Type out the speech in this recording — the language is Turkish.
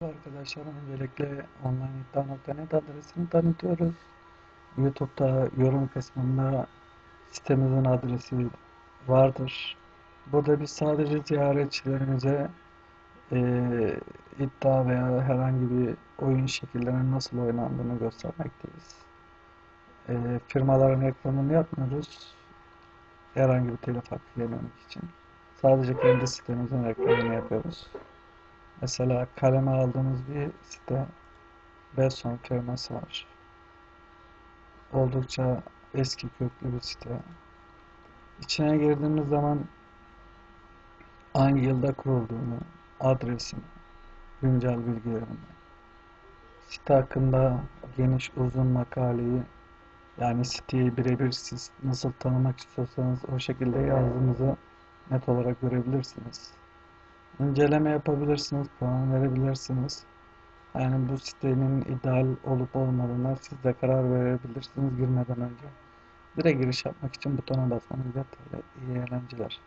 Arkadaşlar öncelikle onlineiddia.net adresini tanıtıyoruz. YouTube'da yorum kısmında sitemizin adresi vardır. Burada biz sadece ziyaretçilerimize eee, iddia veya herhangi bir oyun şekillerinin nasıl oynandığını göstermekteyiz. Eee, firmaların reklamını yapmıyoruz. Herhangi bir telif hakkı yememek için. Sadece kendi sitemizin reklamını yapıyoruz. Mesela kaleme aldığımız bir site Beson firması var. Oldukça eski köklü bir site. İçine girdiğimiz zaman hangi yılda kurulduğunu, adresini, güncel bilgilerini, site hakkında geniş uzun makaleyi yani siteyi birebir siz nasıl tanımak istiyorsanız o şekilde yazdığınızı net olarak görebilirsiniz. İnceleme yapabilirsiniz, puan verebilirsiniz. Yani bu sitenin ideal olup olmadığına siz de karar verebilirsiniz girmeden önce. Direkt giriş yapmak için butona basmanız yeterli. İyi eğlenceler.